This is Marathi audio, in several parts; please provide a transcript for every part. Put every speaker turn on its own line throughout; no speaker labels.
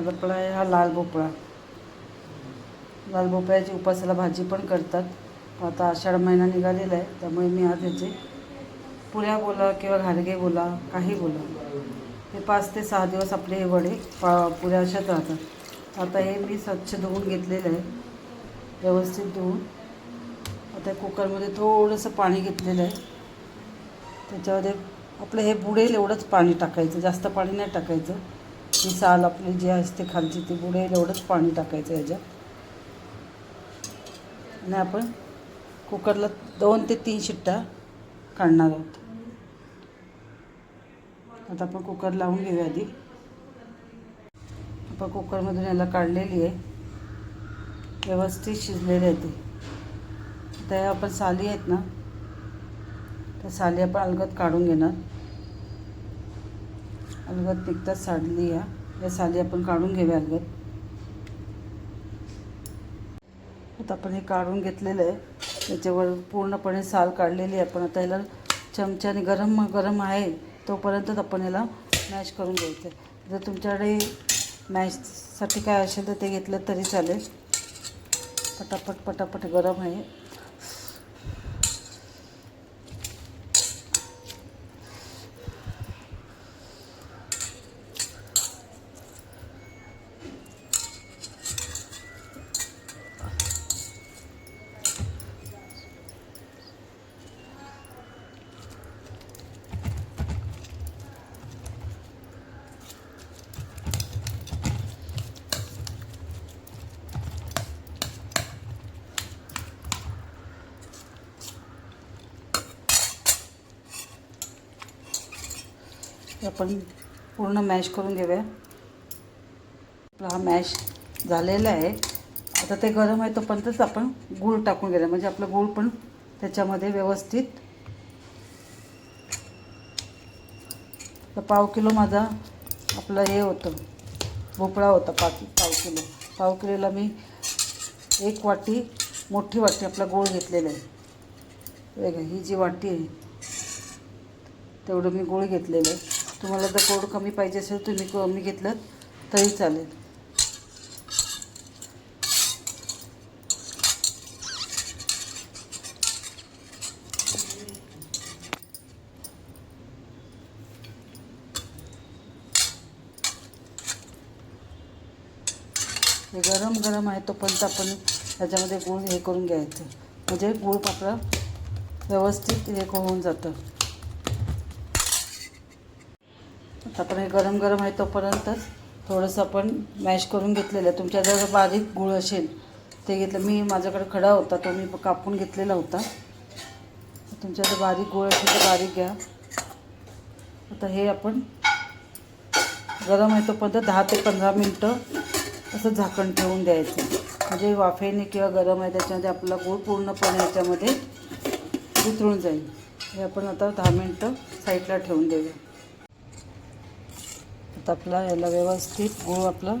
आज आपला आहे हा लाल भोपळा. लाल भोपळ्याची उपासाला भाजी पण करतात. आता आषाढ महिना निघालेला आहे त्यामुळे मी आज याचे पुऱ्या बोला किंवा घारगे बोला काही बोला. हे पाच ते सहा दिवस आपले हे वडे पा पुऱ्या अशाच राहतात. आता हे मी स्वच्छ धुवून घेतलेलं आहे. व्यवस्थित धुवून. आता कुकरमध्ये थोडंसं पाणी घेतलेलं आहे. त्याच्यामध्ये आपलं हे बुडेल एवढंच पाणी टाकायचं जास्त पाणी नाही टाकायचं. ही साल आपली जी असते खालची ती बुडेल एवढंच पाणी टाकायचं याच्यात. आणि आपण कुकरला दोन ते तीन शिट्ट्या काढणार आहोत. आता आपण कुकर लावून घेऊया आधी. आपण कुकरमधून याला काढलेली आहे. व्यवस्थित शिजलेली आहे ती. आता आपण साली आहेत ना त्या साली आपण अलगत काढून घेणार. अलगत निघतात साडली या. या साली आपण काढून घेऊया अलगद आता आपण हे काढून घेतलेलं आहे. त्याच्यावर पूर्णपणे साल काढलेली आहे. आपण आता याला चमच्याने गरम गरम आहे तोपर्यंतच आपण याला मॅश करून घ्यायचं आहे. जर तुमच्याकडे मॅशसाठी काय असेल तर ते घेतलं तरी चालेल. पटापट पटापट गरम आहे हे आपण पूर्ण मॅश करून घेऊया. आपला हा मॅश झालेला आहे. आता ते गरम आहे तोपर्यंतच आपण गूळ टाकून घेऊया. म्हणजे आपलं गूळ पण त्याच्यामध्ये व्यवस्थित. तर पाव किलो माझा आपलं हे होतं. भोपळा होता पाच पाव किलो. पाव किलोला मी एक वाटी मोठी वाटी आपला गोळ घेतलेला आहे. वेगळं ही जी वाटी आहे तेवढं मी गोळ घेतलेलं आहे. तुम्हाला जर गोड कमी पाहिजे असेल तुम्ही कमी घेतलं तरी चालेल. हे गरम गरम आहे तोपर्यंत आपण त्याच्यामध्ये गूळ हे करून घ्यायचं. म्हणजे गूळ आपला व्यवस्थित हे होऊन जातं. आता हे गरम गरम आहे तोपर्यंतच थोडंसं आपण मॅश करून घेतलेलं तुमच्या जर बारीक गूळ असेल ते घेतलं. मी माझ्याकडे खडा होता तो मी कापून घेतलेला होता. तुमच्या जर बारीक गूळ असेल तर बारीक घ्या. आता हे आपण गरम आहे तोपर्यंत दहा ते पंधरा मिनटं असं झाकण ठेवून द्यायचं. म्हणजे वाफेने किंवा गरम आहे त्याच्यामध्ये आपला गूळ पूर्णपणे याच्यामध्ये उतरून जाईल. हे आपण आता दहा मिनटं साईडला ठेवून देऊया. आपला याला व्यवस्थित गूळ आपला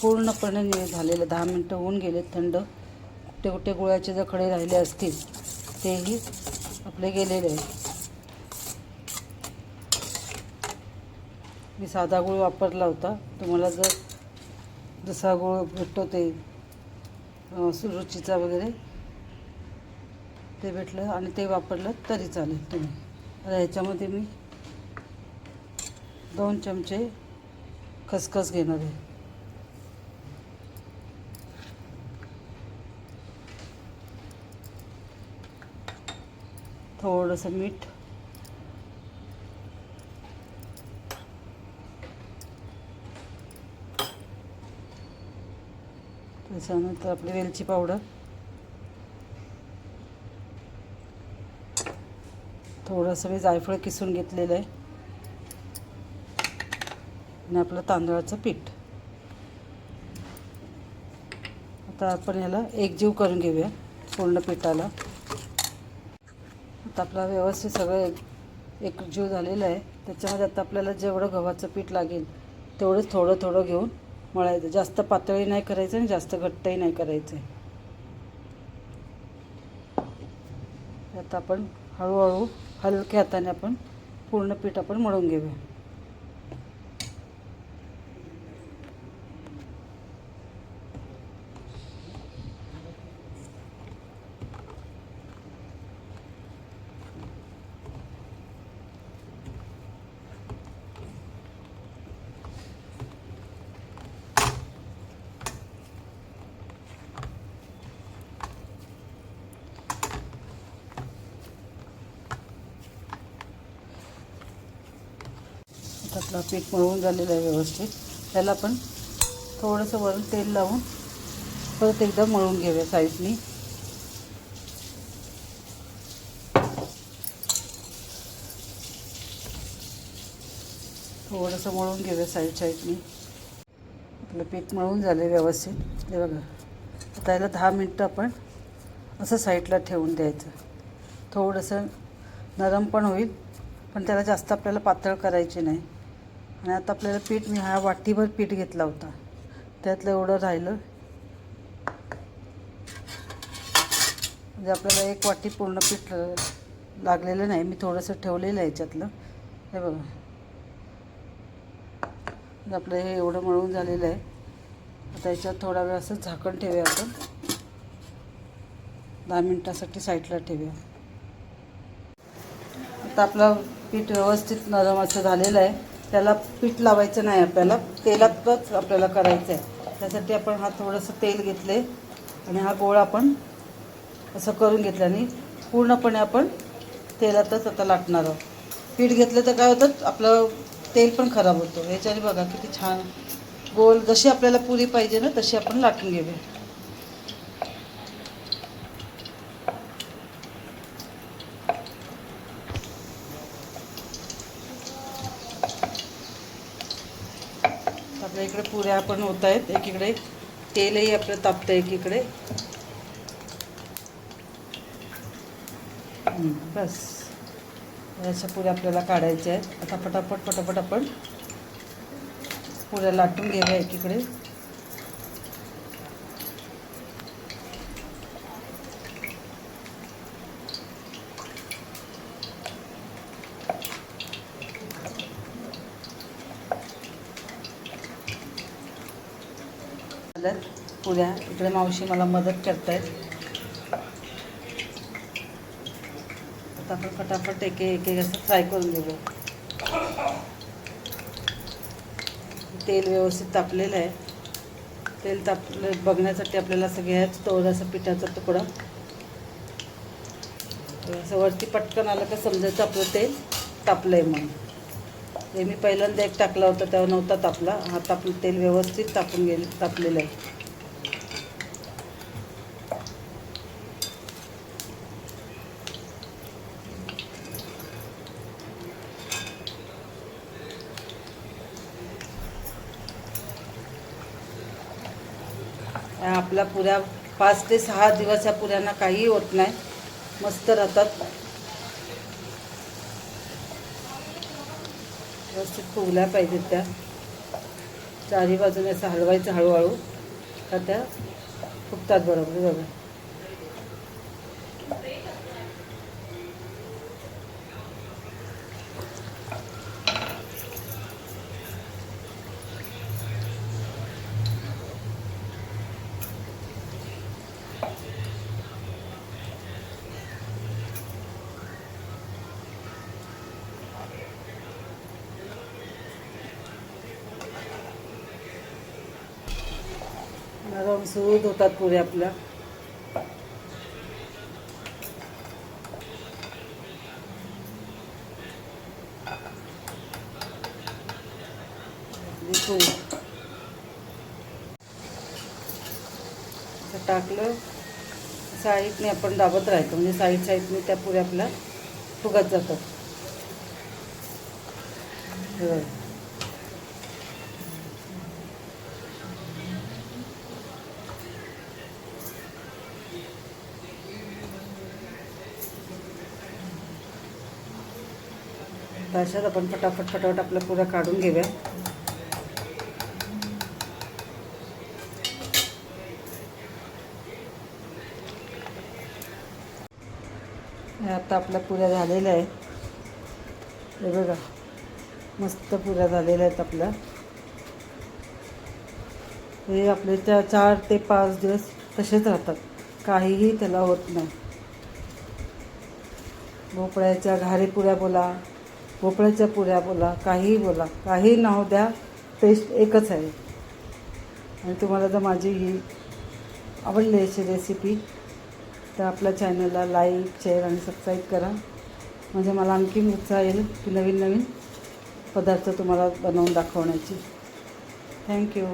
पूर्णपणे नि झालेलं दहा मिनटं होऊन गेले थंड. कुठे कुठे गुळाचे जर खडे राहिले असतील तेही आपले गेलेले आहेत. मी साधा गुळ वापरला होता. तुम्हाला जर जसा गुळ भेटतो ते सुरुचीचा वगैरे ते भेटलं आणि ते वापरलं तरी चालेल तुम्ही. आता ह्याच्यामध्ये मी दोन चमचे खसखस घेणार आहे. थोडंसं मीठ. त्याच्यानंतर आपली वेलची पावडर. थोडंसं मी जायफळ किसून घेतलेलं आहे. आणि आपलं तांदळाचं पीठ. आता आपण याला एकजीव करून घेऊया पूर्ण पिठाला. आता आपला व्यवस्थित सगळं एक एकजीव झालेलं आहे. त्याच्यामध्ये आता आपल्याला जेवढं गव्हाचं पीठ लागेल तेवढंच थोडं थोडं घेऊन मळायचं. जास्त पातळी नाही करायचं आणि जास्त घट्टही नाही करायचं. आहे आता आपण हळूहळू हलक्या हाताने आपण पूर्ण पीठ आपण मळून घेऊया. आपलं पीठ मळून झालेलं आहे व्यवस्थित. त्याला पण थोडंसं वरून तेल लावून परत एकदा मळून घेऊया साईडनी. थोडंसं मळून घेऊया साईड साईडनी. आपलं पीठ मळून झालं व्यवस्थित. हे बघा. आता याला दहा मिनटं आपण असं साईडला ठेवून द्यायचं. थोडंसं नरम पण होईल पण त्याला जास्त आपल्याला पातळ करायची नाही. आणि आता आपल्याला पीठ मी हा वाटीभर पीठ घेतला होता. त्यातलं एवढं राहिलं. म्हणजे आपल्याला एक वाटी पूर्ण पीठ लागलेलं नाही. मी थोडंसं ठेवलेलं आहे याच्यातलं. हे बघा. तर आपलं हे एवढं मळून झालेलं आहे. आता याच्यात थोडा वेळ असं झाकण ठेवूया आपण. दहा मिनटासाठी साईडला ठेवूया. आता आपलं पीठ व्यवस्थित नरम असं झालेलं आहे. त्याला पीठ लावायचं नाही आपल्याला. तेलातच आपल्याला करायचं आहे त्यासाठी आपण हा थोडंसं तेल घेतले आणि हा गोळा आपण असं करून घेतल्याने पूर्णपणे आपण तेलातच आता लाटणार आहोत. पीठ घेतलं तर काय होतं आपलं तेल पण खराब होतं. याच्याने बघा किती छान गोल जशी आपल्याला पुरी पाहिजे ना तशी आपण लाटून घेऊया. आपल्या इकडे पुऱ्या पण होत आहेत. एकीकडे तेलही आपलं तापतं एकीकडे. बस. अशा पुऱ्या आपल्याला काढायच्या आहेत. आता पटापट पटापट आपण पुऱ्या लाटून घेऊया एकीकडे. आहेत पुऱ्या इकडे मावशी मला मदत करतायत. आता आपण फटाफट एक एक एक असं फ्राय करून घेऊया तेल व्यवस्थित तापलेलं आहे. तेल तापलं बघण्यासाठी आपल्याला असं घ्यायचं थोडासा पिठाचा तुकडा. असं वरती पटकन आलं का समजायचं आपलं तेल तापलं आहे म्हणून. हे मी पहिल्यांदा एक टाकला होता तेव्हा नव्हता तापला. हा तापलं तेल व्यवस्थित तापून गेले तापलेलं आहे. आपला आपल्या पुऱ्या पाच ते सहा दिवस या पुऱ्यांना काहीही होत नाही. मस्त राहतात. व्यवस्थित फुगल्या पाहिजेत त्या. चारी बाजूने असं हलवायचं हळूहळू. का त्या फुगतात बरोबर बरोबर. बघा नरम सूद होतात पुऱ्या आपल्या. टाकलं. साईडने आपण दाबत राहायचं. म्हणजे साईड साईडने त्या पुऱ्या आपल्या फुगत जातात. हे अशाच आपण फटाफट फटाफट आपल्या पुऱ्या काढून घेऊया. आता आपल्या पुऱ्या झालेल्या आहेत हे बघा मस्त पुऱ्या झालेल्या आहेत आपल्या हे आपले त्या चार ते पाच दिवस तसेच राहतात. काहीही त्याला होत नाही. भोपळ्याच्या घारेपुऱ्या बोला भोपळ्याच्या पुऱ्या बोला काहीही बोला. काही नाव द्या टेस्ट एकच आहे. आणि तुम्हाला जर माझी ही आवडली अशी रेसिपी तर आपल्या चॅनलला लाईक शेअर आणि सबस्क्राईब करा. म्हणजे मला आणखी उत्साह येईल की नवीन नवीन पदार्थ तुम्हाला बनवून दाखवण्याची. थँक्यू